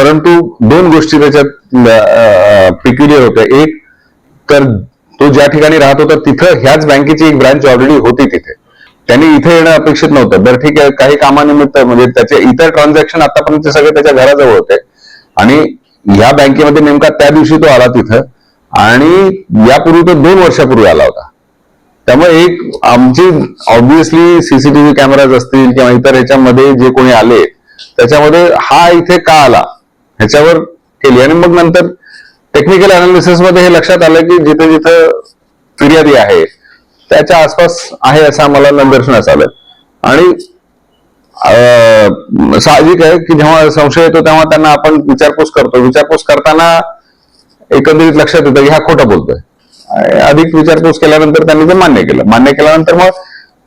परंतु दोन गोष्टी त्याच्यात पिक्युलियर होत्या. एक तर तो ज्या ठिकाणी राहत होता तिथं ह्याच बँकेची एक ब्रँच ऑलरेडी होती तिथे. त्यांनी इथे येणं अपेक्षित नव्हतं. बरं ठीक आहे काही कामानिमित्त म्हणजे त्याचे इतर ट्रान्झॅक्शन आतापर्यंत सगळे त्याच्या घराजवळ होते. आणि ह्या बँकेमध्ये नेमका त्या दिवशी तो आला तिथं. आणि यापूर्वी तो दोन वर्षापूर्वी आला होता. त्यामुळे एक आमची ऑब्विसली सीसीटीव्ही कॅमेराज असतील किंवा इतर ह्याच्यामध्ये जे कोणी आले त्याच्यामध्ये हा इथे का आला? ह्याच्यावर केली. आणि मग नंतर टेक्निकल अनालिसिसमध्ये हे लक्षात आलं की जिथे जिथं फिर्यादी आहे त्याच्या आसपास आहे असं आम्हाला निदर्शनास आलं. आणि साहजिक आहे की जेव्हा संशय येतो तेव्हा त्यांना आपण विचारपूस करतो. विचारपूस करताना एकंदरीत लक्षात येतं की हा खोटा बोलतोय. अधिक विचारपूस केल्यानंतर त्यांनी ते मान्य केलं. मान्य केल्यानंतर मग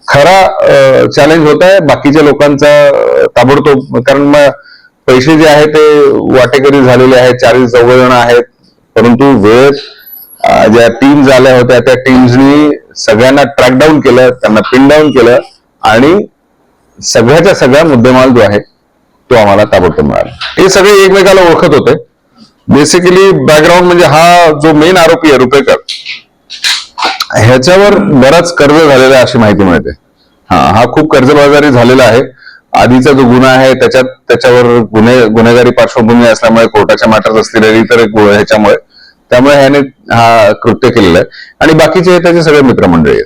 खरा चॅलेंज होत आहे. बाकीच्या लोकांचा ताबडतोब कारण मग पैसे जे आहे ते वाटेकरी झालेले आहेत चाळीस चौघ जण आहेत. परंतु वेळेत ज्या टीम झाल्या होत्या त्या टीम्सनी सगळ्यांना ट्रॅक डाऊन केलं त्यांना पिन डाऊन केलं आणि सगळ्याच्या सगळा मुद्देमाल जो आहे तो आम्हाला ताबडतोब मिळाला. हे सगळे एकमेकाला ओळखत होते. बेसिकली बॅकग्राऊंड म्हणजे हा जो मेन आरोपी आहे रुपेकर ह्याच्यावर बराच कर्ज झालेला आहे अशी माहिती मिळते. हा हा खूप कर्जबाजारी झालेला आहे. आधीचा जो गुन्हा आहे त्याच्यात त्याच्यावर गुन्हे गुन्हेगारी पार्श्वभूमी असल्यामुळे कोर्टाच्या माटात असलेली तर एक ह्याच्यामुळे. त्यामुळे ह्याने हा कृत्य केलेलं आहे. आणि बाकीचे त्याचे सगळे मित्रमंडळी आहेत.